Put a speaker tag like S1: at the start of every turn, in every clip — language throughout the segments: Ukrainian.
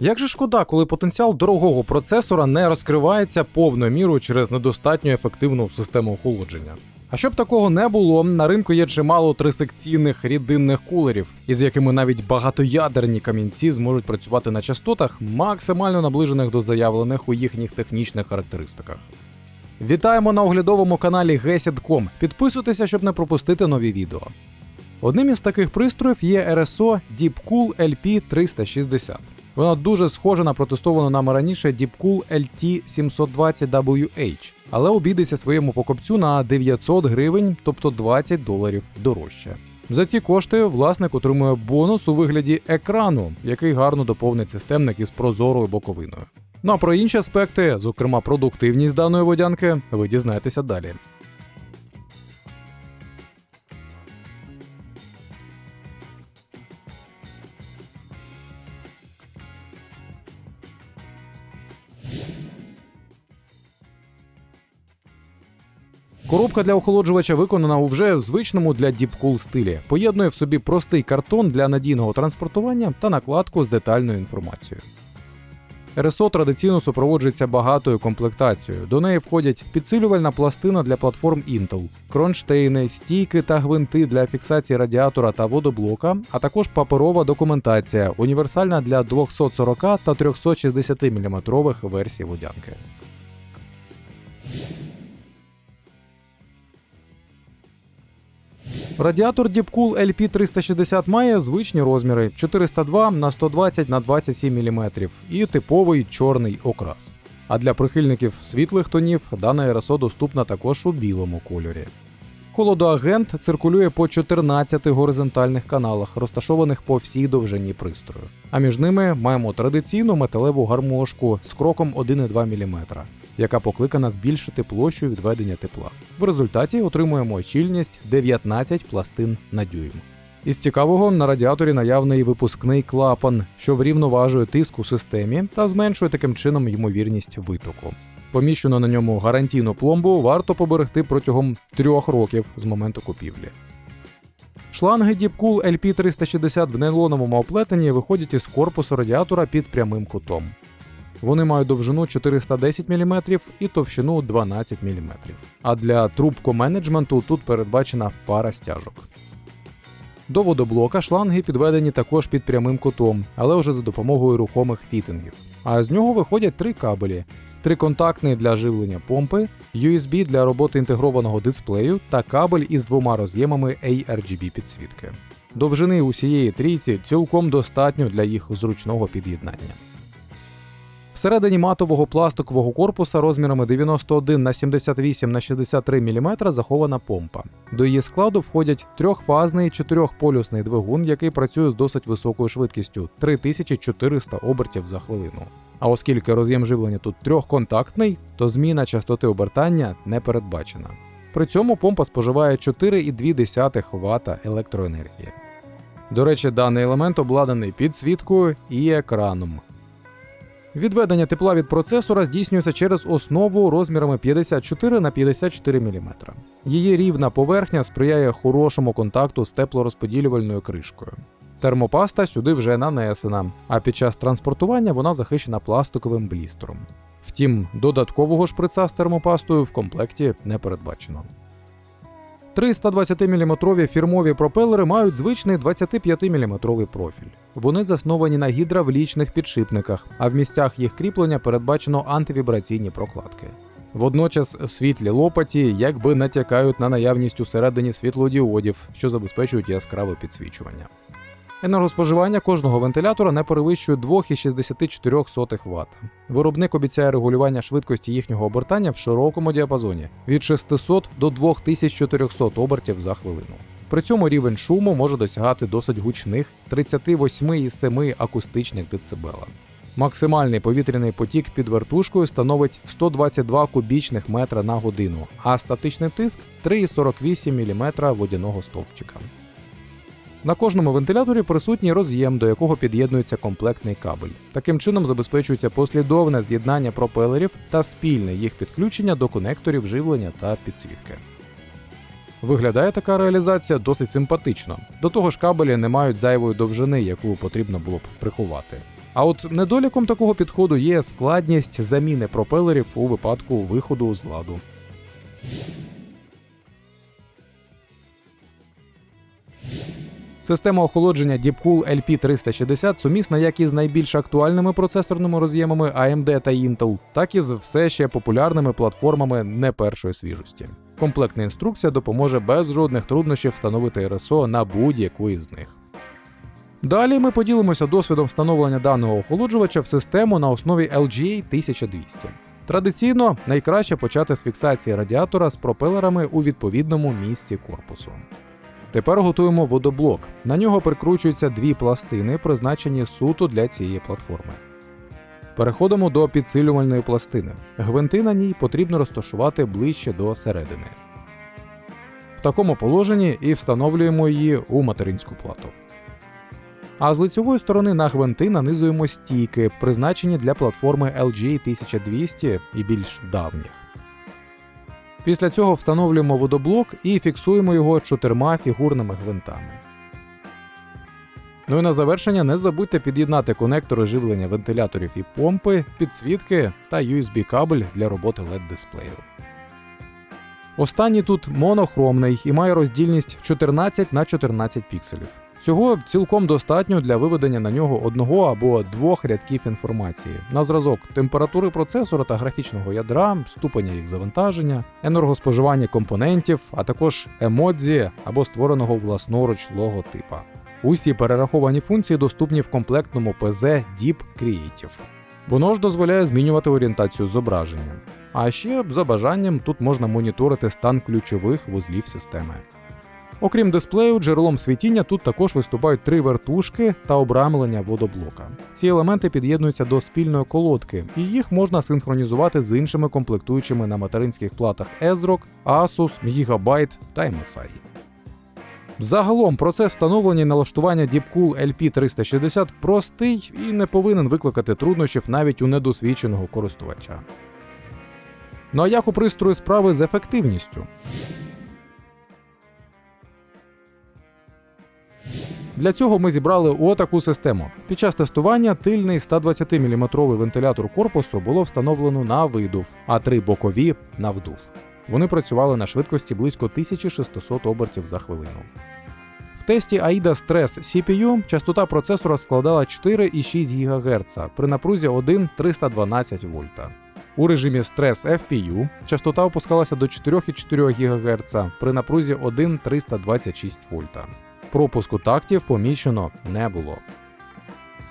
S1: Як же шкода, коли потенціал дорогого процесора не розкривається повною мірою через недостатньо ефективну систему охолодження. А щоб такого не було, на ринку є чимало трисекційних рідинних кулерів, із якими навіть багатоядерні камінці зможуть працювати на частотах, максимально наближених до заявлених у їхніх технічних характеристиках. Вітаємо на оглядовому каналі Gesit.com. Підписуйтеся, щоб не пропустити нові відео. Одним із таких пристроїв є RSO Deepcool LP360. Вона дуже схожа на протестовану нами раніше Deepcool LT720WH, але обійдеться своєму покупцю на 900 гривень, тобто 20 доларів дорожче. За ці кошти власник отримує бонус у вигляді екрану, який гарно доповнить системник із прозорою боковиною. Ну а про інші аспекти, зокрема продуктивність даної водянки, ви дізнаєтеся далі. Коробка для охолоджувача виконана у вже звичному для Deepcool стилі. Поєднує в собі простий картон для надійного транспортування та накладку з детальною інформацією. РСО традиційно супроводжується багатою комплектацією. До неї входять підсилювальна пластина для платформ Intel, кронштейни, стійки та гвинти для фіксації радіатора та водоблока, а також паперова документація, універсальна для 240 та 360 мм версій водянки. Радіатор Діпкул LP360 має звичні розміри 402 на 120 на 27 мм і типовий чорний окрас. А для прихильників світлих тонів дана РСО доступна також у білому кольорі. Холодоагент циркулює по 14 горизонтальних каналах, розташованих по всій довжині пристрою. А між ними маємо традиційну металеву гармошку з кроком 1,2 мм, яка покликана збільшити площу відведення тепла. В результаті отримуємо щільність 19 пластин на дюйм. Із цікавого на радіаторі наявний випускний клапан, що врівноважує тиск у системі та зменшує таким чином ймовірність витоку. Поміщену на ньому гарантійну пломбу варто поберегти протягом трьох років з моменту купівлі. Шланги Deepcool LP360 в нейлоновому оплетенні виходять із корпусу радіатора під прямим кутом. Вони мають довжину 410 мм і товщину 12 мм. А для трубкоменеджменту тут передбачена пара стяжок. До водоблока шланги підведені також під прямим кутом, але вже за допомогою рухомих фітингів. А з нього виходять три кабелі: триконтактний для живлення помпи, USB для роботи інтегрованого дисплею та кабель із двома роз'ємами ARGB підсвітки. Довжини усієї трійці цілком достатньо для їх зручного під'єднання. Всередині матового пластикового корпуса розмірами 91 на 78 на 63 мм захована помпа. До її складу входять трьохфазний чотирьохполюсний двигун, який працює з досить високою швидкістю 3400 обертів за хвилину. А оскільки роз'єм живлення тут трьохконтактний, то зміна частоти обертання не передбачена. При цьому помпа споживає 4,2 Вт електроенергії. До речі, даний елемент обладнаний підсвіткою і екраном. Відведення тепла від процесора здійснюється через основу розмірами 54 на 54 мм. Її рівна поверхня сприяє хорошому контакту з теплорозподілювальною кришкою. Термопаста сюди вже нанесена, а під час транспортування вона захищена пластиковим блістером. Втім, додаткового шприца з термопастою в комплекті не передбачено. 320-мм фірмові пропелери мають звичний 25-мм профіль. Вони засновані на гідравлічних підшипниках, а в місцях їх кріплення передбачено антивібраційні прокладки. Водночас світлі лопаті якби натякають на наявність усередині світлодіодів, що забезпечують яскраве підсвічування. Енергоспоживання кожного вентилятора не перевищує 2,64 Вт. Виробник обіцяє регулювання швидкості їхнього обертання в широкому діапазоні від 600 до 2400 обертів за хвилину. При цьому рівень шуму може досягати досить гучних 38,7 акустичних децибела. Максимальний повітряний потік під вертушкою становить 122 кубічних метра на годину, а статичний тиск 3,48 мм водяного стовпчика. На кожному вентиляторі присутній роз'єм, до якого під'єднується комплектний кабель. Таким чином забезпечується послідовне з'єднання пропелерів та спільне їх підключення до конекторів живлення та підсвітки. Виглядає така реалізація досить симпатично. До того ж, кабелі не мають зайвої довжини, яку потрібно було б приховати. А от недоліком такого підходу є складність заміни пропелерів у випадку виходу з ладу. Система охолодження Deepcool LP360 сумісна як із найбільш актуальними процесорними роз'ємами AMD та Intel, так і з все ще популярними платформами не першої свіжості. Комплектна інструкція допоможе без жодних труднощів встановити РСО на будь-яку із них. Далі ми поділимося досвідом встановлення даного охолоджувача в систему на основі LGA 1200. Традиційно найкраще почати з фіксації радіатора з пропелерами у відповідному місці корпусу. Тепер готуємо водоблок. На нього прикручуються дві пластини, призначені суто для цієї платформи. Переходимо до підсилювальної пластини. Гвинти на ній потрібно розташувати ближче до середини. В такому положенні і встановлюємо її у материнську плату. А з лицьової сторони на гвинти нанизуємо стійки, призначені для платформи LGA 1200 і більш давніх. Після цього встановлюємо водоблок і фіксуємо його чотирма фігурними гвинтами. Ну і на завершення не забудьте під'єднати конектори живлення вентиляторів і помпи, підсвітки та USB-кабель для роботи LED-дисплею. Останній тут монохромний і має роздільність 14 на 14 пікселів. Цього цілком достатньо для виведення на нього одного або двох рядків інформації на зразок температури процесора та графічного ядра, ступеня їх завантаження, енергоспоживання компонентів, а також емодзі або створеного власноруч логотипа. Усі перераховані функції доступні в комплектному ПЗ Deep Creative. Воно ж дозволяє змінювати орієнтацію зображення. А ще за бажанням тут можна моніторити стан ключових вузлів системи. Окрім дисплею, джерелом світіння тут також виступають три вертушки та обрамлення водоблока. Ці елементи під'єднуються до спільної колодки, і їх можна синхронізувати з іншими комплектуючими на материнських платах Ezrock, Asus, Gigabyte та MSI. Загалом процес встановлення і налаштування Deepcool LP360 простий і не повинен викликати труднощів навіть у недосвідченого користувача. Ну а як у пристрою справи з ефективністю? Для цього ми зібрали отаку систему. Під час тестування тильний 120-мм вентилятор корпусу було встановлено на видув, а три бокові на вдув. Вони працювали на швидкості близько 1600 обертів за хвилину. В тесті AIDA Stress CPU частота процесора складала 4,6 ГГц при напрузі 1,312 вольта. У режимі Stress FPU частота опускалася до 4,4 ГГц при напрузі 1,326 вольта. Пропуску тактів помічено не було.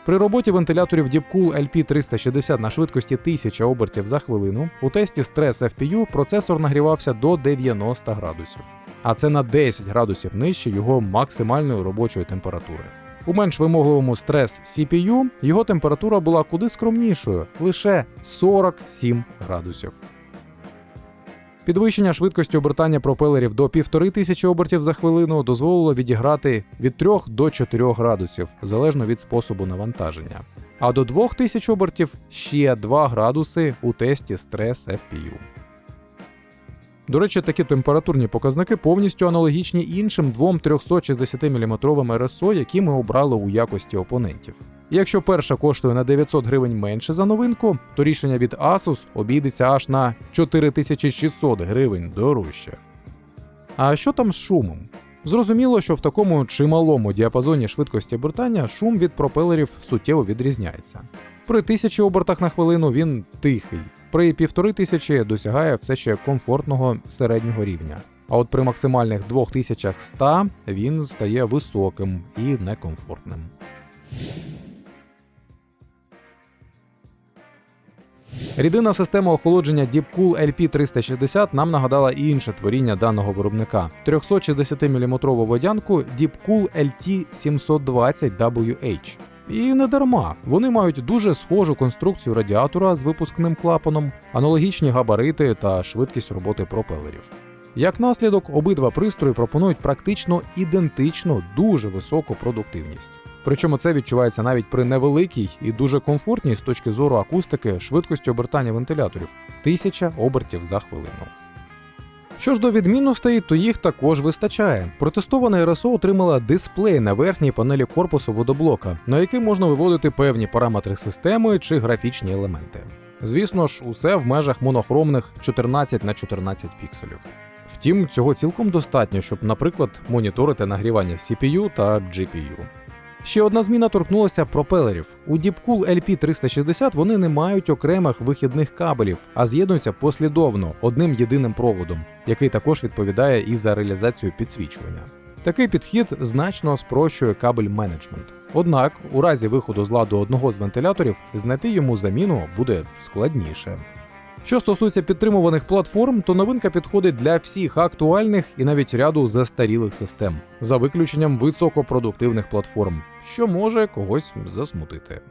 S1: При роботі вентиляторів Deepcool LP360 на швидкості 1000 обертів за хвилину у тесті Stress FPU процесор нагрівався до 90 градусів, а це на 10 градусів нижче його максимальної робочої температури. У менш вимогливому Stress CPU його температура була куди скромнішою лише 47 градусів. Підвищення швидкості обертання пропелерів до 1500 обертів за хвилину дозволило відіграти від 3 до 4 градусів залежно від способу навантаження. А до 2000 обертів ще 2 градуси у тесті Stress FPU. До речі, такі температурні показники повністю аналогічні іншим двом 360 мм РСО, які ми обрали у якості опонентів. Якщо перша коштує на 900 гривень менше за новинку, то рішення від Asus обійдеться аж на 4600 гривень дорожче. А що там з шумом? Зрозуміло, що в такому чималому діапазоні швидкості обертання шум від пропелерів суттєво відрізняється. При 1000 обертах на хвилину він тихий, при 1500 досягає все ще комфортного середнього рівня. А от при максимальних 2100 він стає високим і некомфортним. Рідина система охолодження Deepcool LP360 нам нагадала і інше творіння даного виробника 360-мм водянку Deepcool LT720WH. І не дарма. Вони мають дуже схожу конструкцію радіатора з випускним клапаном, аналогічні габарити та швидкість роботи пропелерів. Як наслідок, обидва пристрої пропонують практично ідентично дуже високу продуктивність. Причому це відчувається навіть при невеликій і дуже комфортній з точки зору акустики швидкості обертання вентиляторів 1000 обертів за хвилину. Що ж до відмінностей, то їх також вистачає. Протестована РСО отримала дисплей на верхній панелі корпусу водоблока, на який можна виводити певні параметри системи чи графічні елементи. Звісно ж, усе в межах монохромних 14 на 14 пікселів. Втім, цього цілком достатньо, щоб, наприклад, моніторити нагрівання CPU та GPU. Ще одна зміна торкнулася пропелерів. У Deepcool LP360 вони не мають окремих вихідних кабелів, а з'єднуються послідовно одним єдиним проводом, який також відповідає і за реалізацію підсвічування. Такий підхід значно спрощує кабель менеджмент. Однак, у разі виходу з ладу одного з вентиляторів, знайти йому заміну буде складніше. Що стосується підтримуваних платформ, то новинка підходить для всіх актуальних і навіть ряду застарілих систем, за виключенням високопродуктивних платформ, що може когось засмутити.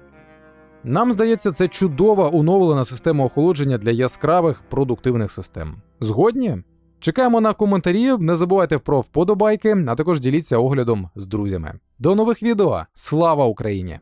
S1: Нам здається, це чудова оновлена система охолодження для яскравих продуктивних систем. Згодні? Чекаємо на коментарі, не забувайте про вподобайки, а також діліться оглядом з друзями. До нових відео! Слава Україні!